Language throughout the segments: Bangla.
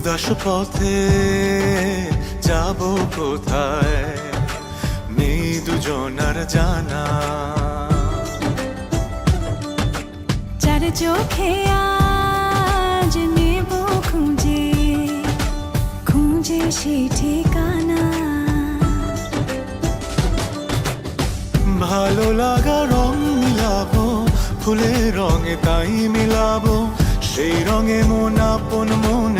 উদাস পথে যাব কোথায়? নেই দুজনার জানা। চার চোখে আজ নেব খুঁজে খুঁজে সে ঠিকানা। ভালো লাগা রং মিলাবো ফুলের রঙে তাই মিলাবো সেই রঙে মন আপন মনে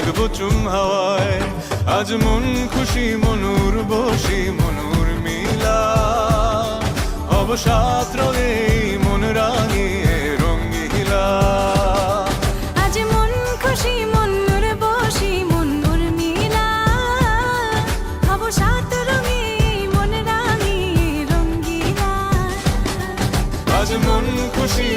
থাকব চুম হাওয়ায়। আজ মন খুশি মনুর বসি মনুর মিলা। অবসাদ রঙে মন রাঙিয়ে রঙ্গিলা আজ মন খুশি মন বসি মন মিলা। রঙে মন রাঙিয়ে আজ মন খুশি